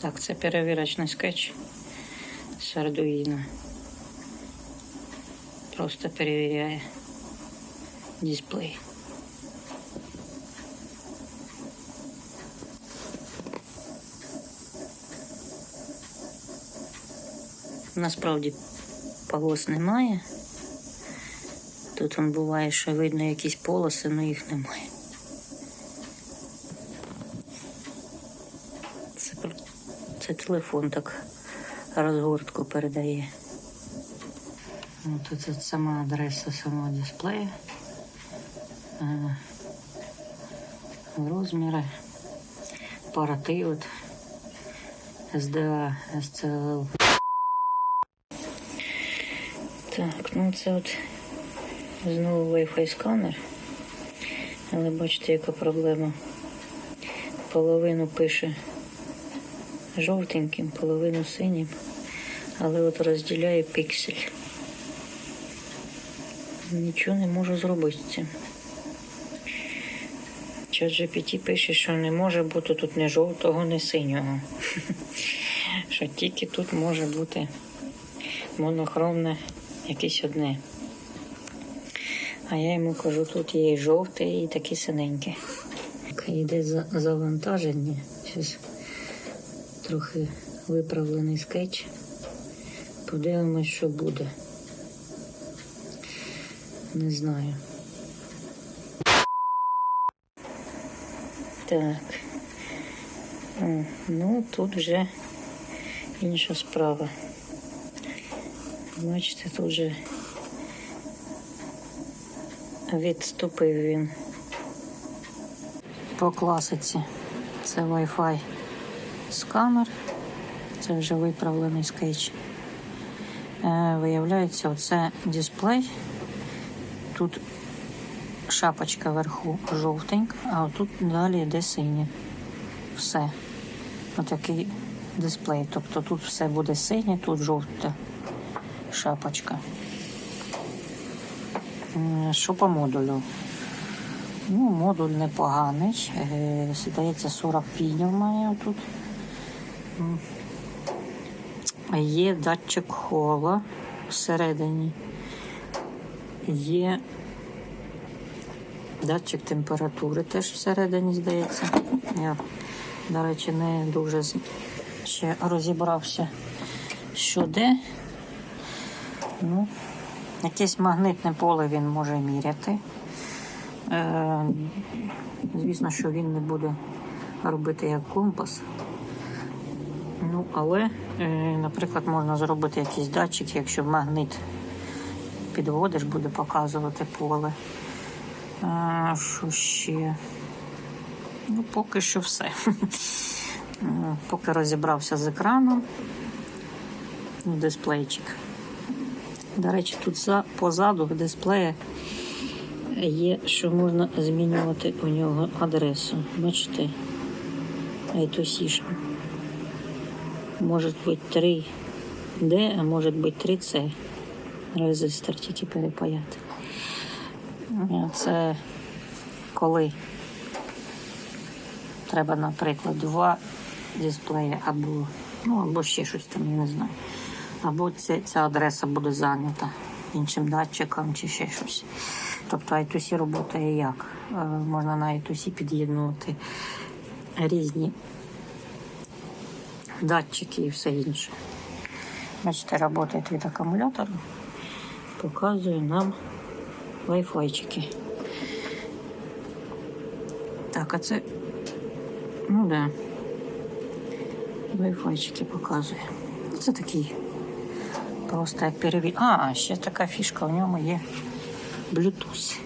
Так, це перевірочний скетч з Arduino. Просто перевіряє дисплей. Насправді полос немає. Тут он буває, що видно якісь полоси, але їх немає. Це телефон так розгортку передає. Це сама адреса самого дисплея. Е, Розміри, паративод, SDA, SCL. Так, ну це от знову Wi-Fi сканер. Але бачите, яка проблема. Половину пише жовтеньким, половину синім, але от розділяє піксель. Нічого не можу зробити з цим. Чат GPT пише, що не може бути тут ні жовтого, ні синього. Що тільки тут може бути монохромне якесь одне. А я йому кажу, тут є і жовте, і таке синеньке. Йде завантаження. Зараз трохи виправлений скетч. Подивимось, що буде. Не знаю. Так. О, ну тут вже інша справа. Бачите, тут вже відступив він. По класиці це Wi-Fi сканер, це вже виправлений скетч. Е, виявляється, оце дисплей. Тут шапочка вверху жовтенька, а отут далі йде синє. Все. Отакий дисплей. Тобто тут все буде синє, тут жовта шапочка. Що по модулю? Ну, модуль непоганий. Е, Здається, 40 пінів має тут. Є датчик хола всередині. Є датчик температури теж всередині, здається. Я, до речі, не дуже ще розібрався, що де. Ну, якесь магнитне поле він може міряти. Е, звісно, що він не буде робити як компас. Ну, але, е, наприклад, можна зробити якийсь датчик, якщо магнит підводиш, буде показувати поле. А, що ще? Ну, поки що все. Поки розібрався з екраном. Ну, Дисплейчик. До речі, тут за, позаду в дисплеї є, що можна змінювати у нього адресу. Бачите? I2C. Може бути 3D, а може бути 3C. Резистор тільки перепаяти. Це коли треба, наприклад, два дисплеї або, ну, або ще щось там, я не знаю. Або ця, ця адреса буде зайнята іншим датчиком чи ще щось. Тобто I2C роботає як? Е, Можна на I2C під'єднувати різні датчики і все інше. Бачите, працює від акумулятора. Показує нам Wi-Fi-чики. Так, а це. Ну да. Wi-Fi-чики показує. Це такий просто як перевір. А, ще така фішка, в ньому є Bluetooth.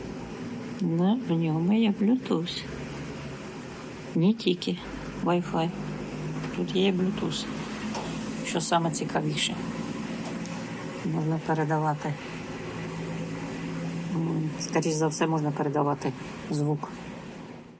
Да, в ньому є Bluetooth. Не тільки Wi-Fi. Тут є Bluetooth. Що саме цікавіше. Можна передавати. скоріш за все, можна передавати звук